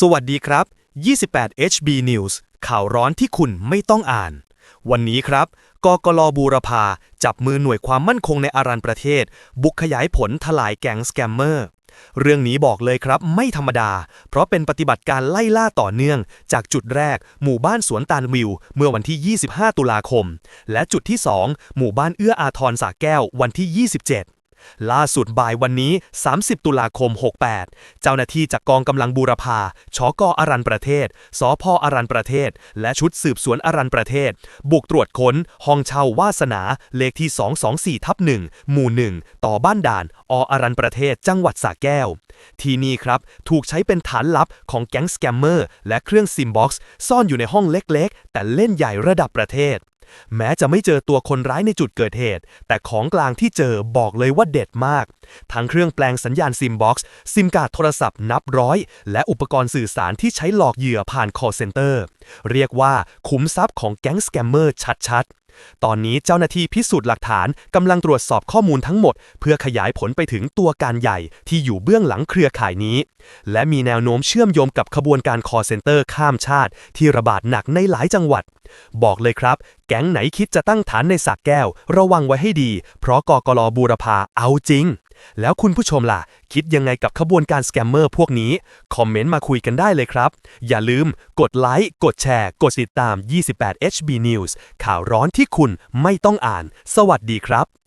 สวัสดีครับ 28 HB News ข่าวร้อนที่คุณไม่ต้องอ่าน วันนี้ครับ กกลบูรพา จับมือหน่วยความมั่นคงในอารันประเทศ บุกขยายผลทลายแก๊งสแกมเมอร์ เรื่องนี้บอกเลยครับ ไม่ธรรมดา เพราะเป็นปฏิบัติการไล่ล่าต่อเนื่อง จากจุดแรก หมู่บ้านสวนตาลวิว เมื่อวันที่ 25 ตุลาคม และจุดที่ 2 หมู่บ้านเอื้ออาทรสาแก้ววันที่ 27 ล่าสุดบ่ายวันนี้ 30 ตุลาคม 68 เจ้าหน้าที่จากกองกำลังบูรพาชกอรันประเทศสพอรันประเทศ และชุดสืบสวนอรันประเทศ บุกตรวจค้น ห้องเช่าวาสนา เลขที่ 224 ทับ1หมู่ 1 ต่อบ้านด่าน ออรันประเทศ จังหวัดสระแก้ว ที่นี่ครับ ถูกใช้เป็นฐานลับของแก๊งสแกมเมอร์ และเครื่องซิมบ็อกซ์ซ่อนอยู่ในห้องเล็ก ๆ แต่เล่นใหญ่ระดับประเทศ แม้จะไม่เจอตัวคนร้ายในจุดเกิดเหตุ แต่ของกลางที่เจอบอกเลยว่าเด็ดมาก ทั้งเครื่องแปลงสัญญาณซิมบ็อกซ์ซิมการ์ดโทรศัพท์นับร้อย และอุปกรณ์สื่อสารที่ใช้หลอกเหยื่อผ่านคอเซ็นเตอร์ เรียกว่าขุมทรัพย์ของแก๊งสแกมเมอร์ชัดๆ ตอนนี้เจ้าหน้าที่พิสูจน์หลักฐานกำลังตรวจสอบข้อมูลทั้งหมด เพื่อขยายผลไปถึงตัวการใหญ่ที่อยู่เบื้องหลังเครือข่ายนี้ และมีแนวโน้มเชื่อมโยงกับขบวนการคอเซ็นเตอร์ข้ามชาติ ที่ระบาดหนักในหลายจังหวัด บอกเลยครับ แก๊งไหนคิดจะตั้งฐานในสักแก้ว ระวังไว้ให้ดี เพราะกกลบูรพาเอาจริง แล้วคุณผู้ชมล่ะ คิดยังไงกับขบวนการสแกมเมอร์พวกนี้ คอมเมนต์มาคุยกันได้เลยครับ อย่าลืมกดไลค์ กดแชร์ กดติดตาม 28 HB News ข่าวร้อนที่คุณไม่ต้องอ่าน สวัสดีครับ